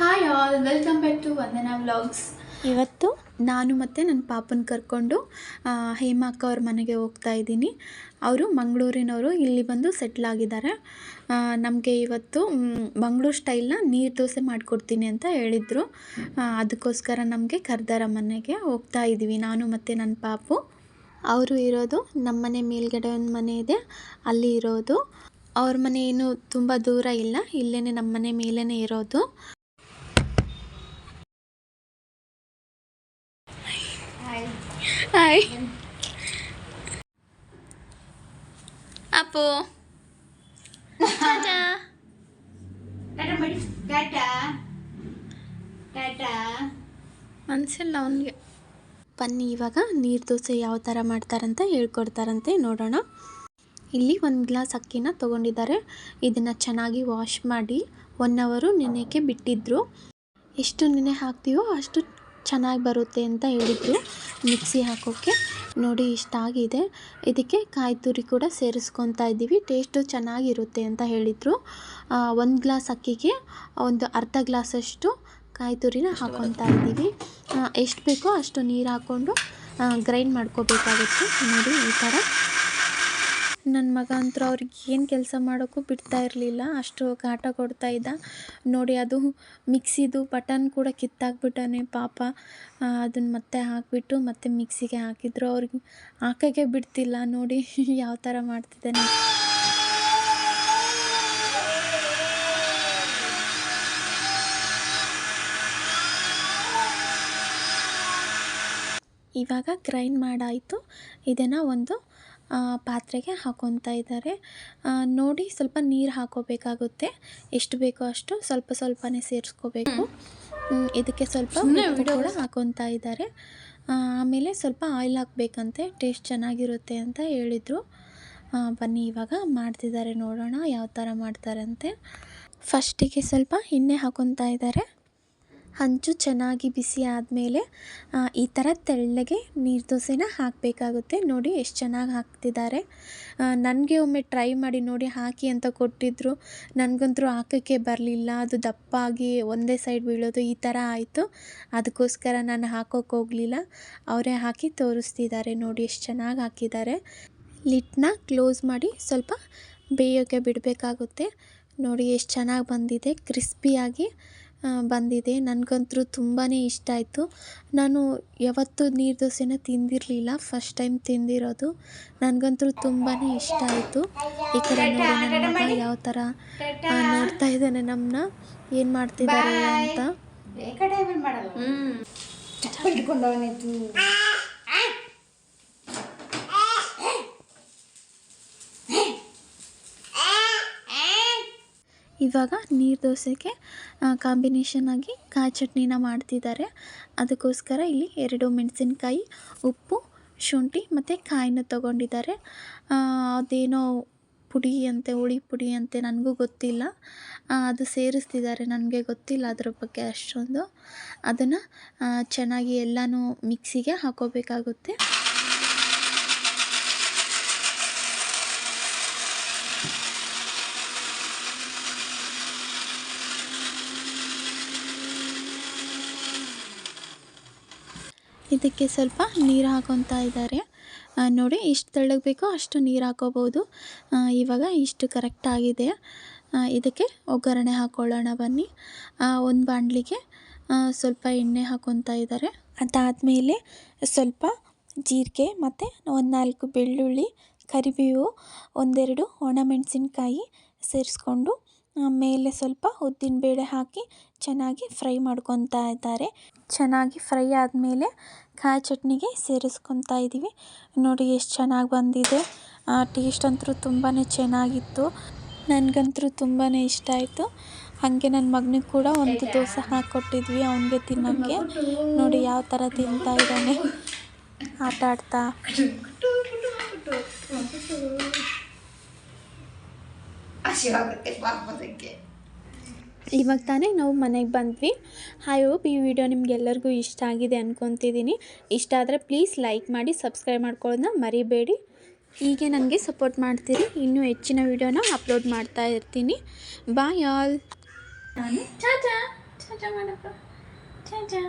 Hi all welcome back to Vandana vlogs ಇವತ್ತು? ನಾನು ಮತ್ತು ನನ್ನ ಪಾಪನ ಕರ್ಕೊಂಡು ಹೇಮಾ ಅಕ್ಕ ಅವ್ರ ಮನೆಗೆ ಹೋಗ್ತಾ ಇದ್ದೀನಿ. ಅವರು ಮಂಗಳೂರಿನವರು ಇಲ್ಲಿ ಬಂದು ಸೆಟ್ಲ್ ಆಗಿದ್ದಾರೆ. ನಮಗೆ ಇವತ್ತು ಮಂಗಳೂರು ಸ್ಟೈಲ್ನ ನೀರು ದೋಸೆ ಮಾಡಿಕೊಡ್ತೀನಿ ಅಂತ ಹೇಳಿದರು. ಅದಕ್ಕೋಸ್ಕರ ನಮಗೆ ಕರ್ದಾರ ಮನೆಗೆ ಹೋಗ್ತಾ ಇದ್ದೀವಿ ನಾನು ಮತ್ತು ನನ್ನ ಪಾಪು. ಅವರು ಇರೋದು ನಮ್ಮ ಮನೆ ಮೇಲ್ಗಡೆ ಒಂದು ಮನೆ ಇದೆ ಅಲ್ಲಿ ಇರೋದು. ಅವ್ರ ಮನೆ ಏನು ತುಂಬ ದೂರ ಇಲ್ಲ ಇಲ್ಲೇ ನಮ್ಮ ಮನೆ ಮೇಲೇ ಇರೋದು. ಹಾಯ್ ಅಪ್ಪು ಮನಸ್ಸಿಲ್ಲ ಅವನಿಗೆ. ಬನ್ನಿ ಇವಾಗ ನೀರು ದೋಸೆ ಯಾವ ಥರ ಮಾಡ್ತಾರಂತ ಹೇಳ್ಕೊಡ್ತಾರಂತೆ ನೋಡೋಣ. ಇಲ್ಲಿ ಒಂದು ಗ್ಲಾಸ್ ಅಕ್ಕಿನ ತೊಗೊಂಡಿದ್ದಾರೆ. ಇದನ್ನು ಚೆನ್ನಾಗಿ ವಾಶ್ ಮಾಡಿ ಒನ್ ಅವರು ನೆನೆಯೋಕ್ಕೆ ಬಿಟ್ಟಿದ್ರು. ಎಷ್ಟು ನೆನೆ ಹಾಕ್ತೀವೋ ಅಷ್ಟು ಚೆನ್ನಾಗಿ ಬರುತ್ತೆ ಅಂತ ಹೇಳಿದರು. ಮಿಕ್ಸಿ ಹಾಕೋಕ್ಕೆ ನೋಡಿ ಇಷ್ಟ ಆಗಿದೆ. ಇದಕ್ಕೆ ಕಾಯಿ ತುರಿ ಕೂಡ ಸೇರಿಸ್ಕೊತಾ ಇದ್ದೀವಿ. ಟೇಸ್ಟು ಚೆನ್ನಾಗಿರುತ್ತೆ ಅಂತ ಹೇಳಿದರು. ಒಂದು ಗ್ಲಾಸ್ ಅಕ್ಕಿಗೆ ಒಂದು ಅರ್ಧ ಗ್ಲಾಸಷ್ಟು ಕಾಯಿ ತುರಿನ ಹಾಕ್ಕೊತಾ ಇದ್ದೀವಿ. ಎಷ್ಟು ಬೇಕೋ ಅಷ್ಟು ನೀರು ಹಾಕ್ಕೊಂಡು ಗ್ರೈಂಡ್ ಮಾಡ್ಕೋಬೇಕಾಗುತ್ತೆ. ನೋಡಿ ಈ ಥರ. ನನ್ನ ಮಗ ಅಂತೂ ಅವ್ರಿಗೆ ಏನು ಕೆಲಸ ಮಾಡೋಕ್ಕೂ ಬಿಡ್ತಾ ಇರಲಿಲ್ಲ. ಅಷ್ಟು ಕಾಟ ಕೊಡ್ತಾ ಇದ್ದ. ನೋಡಿ ಅದು ಮಿಕ್ಸಿದು ಬಟನ್ ಕೂಡ ಕಿತ್ತಾಕ್ಬಿಟ್ಟಾನೆ ಪಾಪ. ಅದನ್ನು ಮತ್ತೆ ಹಾಕಿಬಿಟ್ಟು ಮತ್ತೆ ಮಿಕ್ಸಿಗೆ ಹಾಕಿದ್ರು. ಅವ್ರಿಗೆ ಹಾಕೋಕ್ಕೆ ಬಿಡ್ತಿಲ್ಲ. ನೋಡಿ ಯಾವ ಥರ ಮಾಡ್ತಿದ್ದಾನೆ. ಇವಾಗ ಗ್ರೈಂಡ್ ಮಾಡಾಯಿತು. ಇದನ್ನು ಒಂದು ಪಾತ್ರೆಗೆ ಹಾಕೊತಾ ಇದ್ದಾರೆ. ನೋಡಿ ಸ್ವಲ್ಪ ನೀರು ಹಾಕೋಬೇಕಾಗುತ್ತೆ. ಎಷ್ಟು ಬೇಕೋ ಅಷ್ಟು ಸ್ವಲ್ಪ ಸ್ವಲ್ಪನೇ ಸೇರಿಸ್ಕೋಬೇಕು. ಇದಕ್ಕೆ ಸ್ವಲ್ಪ ಕೂಡ ಹಾಕೊತಾ ಇದ್ದಾರೆ. ಆಮೇಲೆ ಸ್ವಲ್ಪ ಆಯಿಲ್ ಹಾಕಬೇಕಂತೆ. ಟೇಸ್ಟ್ ಚೆನ್ನಾಗಿರುತ್ತೆ ಅಂತ ಹೇಳಿದರು. ಬನ್ನಿ ಇವಾಗ ಮಾಡ್ತಿದ್ದಾರೆ ನೋಡೋಣ ಯಾವ ಥರ ಮಾಡ್ತಾರಂತೆ. ಫಸ್ಟಿಗೆ ಸ್ವಲ್ಪ ಎಣ್ಣೆ ಹಾಕೊತಾ ಇದ್ದಾರೆ. ಹಂಚು ಚೆನ್ನಾಗಿ ಬಿಸಿ ಆದಮೇಲೆ ಈ ಥರ ತೆಳ್ಳಗೆ ನೀರು ದೋಸೆನ ಹಾಕಬೇಕಾಗುತ್ತೆ. ನೋಡಿ ಎಷ್ಟು ಚೆನ್ನಾಗಿ ಹಾಕ್ತಿದ್ದಾರೆ. ನನಗೆ ಒಮ್ಮೆ ಟ್ರೈ ಮಾಡಿ ನೋಡಿ ಹಾಕಿ ಅಂತ ಕೊಟ್ಟಿದ್ದರು ನನಗಂತೂ ಹಾಕೋಕ್ಕೆ ಬರಲಿಲ್ಲ. ಅದು ದಪ್ಪಾಗಿ ಒಂದೇ ಸೈಡ್ ಬೀಳೋದು ಈ ಥರ ಆಯಿತು. ಅದಕ್ಕೋಸ್ಕರ ನಾನು ಹಾಕೋಕೆ ಹೋಗಲಿಲ್ಲ. ಅವರೇ ಹಾಕಿ ತೋರಿಸ್ತಿದ್ದಾರೆ. ನೋಡಿ ಎಷ್ಟು ಚೆನ್ನಾಗಿ ಹಾಕಿದ್ದಾರೆ. ಲಿಟ್ನ ಕ್ಲೋಸ್ ಮಾಡಿ ಸ್ವಲ್ಪ ಬೇಯೋಕ್ಕೆ ಬಿಡಬೇಕಾಗುತ್ತೆ. ನೋಡಿ ಎಷ್ಟು ಚೆನ್ನಾಗಿ ಬಂದಿದೆ. ಕ್ರಿಸ್ಪಿಯಾಗಿ. ಬಂದಿದೆ. ನನಗಂತೂ ತುಂಬಾ ಇಷ್ಟ ಆಯಿತು. ನಾನು ಯಾವತ್ತೂ ನೀರು ದೋಸೆನ ತಿಂದಿರಲಿಲ್ಲ. First time ತಿಂದಿರೋದು. ನನಗಂತೂ ತುಂಬಾ ಇಷ್ಟ ಆಯಿತು. ಈ ಕಡೆ ನೋಡಿ ನನ್ನ ಮಗ ಯಾವ ಥರ ನೋಡ್ತಾ ಇದ್ದಾನೆ ನಮ್ಮನ್ನ ಏನು ಮಾಡ್ತಿದ್ದಾರೆ ಅಂತ. ಈ ಕಡೆ ಏನ್ ಮಾಡಲ್ಲ ಹ್ಮ್ ಚಪ್ಪಲ್ ಹಿಡ್ಕೊಂಡವನಿತ್ತು ಇವಾಗ ನೀರು ದೋಸೆಗೆ ಕಾಂಬಿನೇಷನ್ ಆಗಿ ಕಾಯಿ ಚಟ್ನಿನ ಮಾಡ್ತಿದ್ದಾರೆ. ಅದಕ್ಕೋಸ್ಕರ ಇಲ್ಲಿ ಎರಡು ಮೆಣಸಿನ್ಕಾಯಿ, ಉಪ್ಪು, ಶುಂಠಿ ಮತ್ತು ಕಾಯಿನ ತೊಗೊಂಡಿದ್ದಾರೆ. ಅದೇನೋ ಪುಡಿ ಅಂತೆ, ಹುಳಿ ಪುಡಿ ಅಂತೆ ನನಗೂ ಗೊತ್ತಿಲ್ಲ. ಅದು ಸೇರಿಸ್ತಿದ್ದಾರೆ, ನನಗೆ ಗೊತ್ತಿಲ್ಲ ಅದ್ರ ಬಗ್ಗೆ ಅಷ್ಟೊಂದು. ಅದನ್ನು ಚೆನ್ನಾಗಿ ಎಲ್ಲನೂ ಮಿಕ್ಸಿಗೆ ಹಾಕೋಬೇಕಾಗುತ್ತೆ. ಇದಕ್ಕೆ ಸ್ವಲ್ಪ ನೀರು ಹಾಕೊತಾ ಇದ್ದಾರೆ. ನೋಡಿ ಎಷ್ಟು ತೆಳ್ಳಗೆ ಬೇಕೋ ಅಷ್ಟು ನೀರು ಹಾಕೋಬೋದು. ಇವಾಗ ಇಷ್ಟು ಕರೆಕ್ಟ್ ಆಗಿದೆ. ಇದಕ್ಕೆ ಒಗ್ಗರಣೆ ಹಾಕ್ಕೊಳ್ಳೋಣ ಬನ್ನಿ. ಒಂದು ಬಾಣಲಿಗೆ ಸ್ವಲ್ಪ ಎಣ್ಣೆ ಹಾಕೊತಾ ಇದ್ದಾರೆ. ಅದಾದಮೇಲೆ ಸ್ವಲ್ಪ ಜೀರಿಗೆ ಮತ್ತು ಒಂದು ನಾಲ್ಕು ಬೆಳ್ಳುಳ್ಳಿ, ಕರಿಬೇವು, ಒಂದೆರಡು ಒಣಮೆಣಸಿನ್ಕಾಯಿ ಸೇರಿಸ್ಕೊಂಡು ಮೇಲೆ ಸ್ವಲ್ಪ ಉದ್ದಿನ ಬೇಳೆ ಹಾಕಿ ಚೆನ್ನಾಗಿ ಫ್ರೈ ಮಾಡ್ಕೊತಾ ಇದ್ದಾರೆ. ಚೆನ್ನಾಗಿ ಫ್ರೈ ಆದಮೇಲೆ ಕಾಯಿ ಚಟ್ನಿಗೆ ಸೇರಿಸ್ಕೊತಾ ಇದ್ದೀವಿ. ನೋಡಿ ಎಷ್ಟು ಚೆನ್ನಾಗಿ ಬಂದಿದೆ. ಟೇಸ್ಟ್ ಅಂತೂ ತುಂಬಾ ಚೆನ್ನಾಗಿತ್ತು. ನನಗಂತೂ ತುಂಬಾ ಇಷ್ಟ ಆಯಿತು. ಹಾಗೆ ನನ್ನ ಮಗನಿಗೆ ಕೂಡ ಒಂದು ದೋಸೆ ಹಾಕ್ಕೊಟ್ಟಿದ್ವಿ ಅವನಿಗೆ ತಿನ್ನೋಕ್ಕೆ ನೋಡಿ ಯಾವ ಥರ ತಿಂತಾ ಇದ್ದಾನೆ. ಆಟ ಆಡ್ತಾ ಪಾಪದಕ್ಕೆ ಇವಾಗ ತಾನೇ ನಾವು ಮನೆಗೆ ಬಂದ್ವಿ. ಹಾಯ್ ಹೋಪ್ ಈ ವಿಡಿಯೋ ನಿಮ್ಗೆಲ್ಲರಿಗೂ ಇಷ್ಟ ಆಗಿದೆ ಅನ್ಕೊತಿದ್ದೀನಿ. ಇಷ್ಟ ಆದರೆ ಪ್ಲೀಸ್ ಲೈಕ್ ಮಾಡಿ ಸಬ್ಸ್ಕ್ರೈಬ್ ಮಾಡ್ಕೊಳ್ಳೋದನ್ನ ಮರಿಬೇಡಿ. ಹೀಗೆ ನನಗೆ ಸಪೋರ್ಟ್ ಮಾಡ್ತೀರಿ. ಇನ್ನೂ ಹೆಚ್ಚಿನ ವಿಡಿಯೋನ ಅಪ್ಲೋಡ್ ಮಾಡ್ತಾ ಇರ್ತೀನಿ. ಬಾಯ್ ಆಲ್ ನಾನು ಚಾಚಾ. ಚಾ ಮಾಡಪ್ಪ. ಚಾ ಚಾ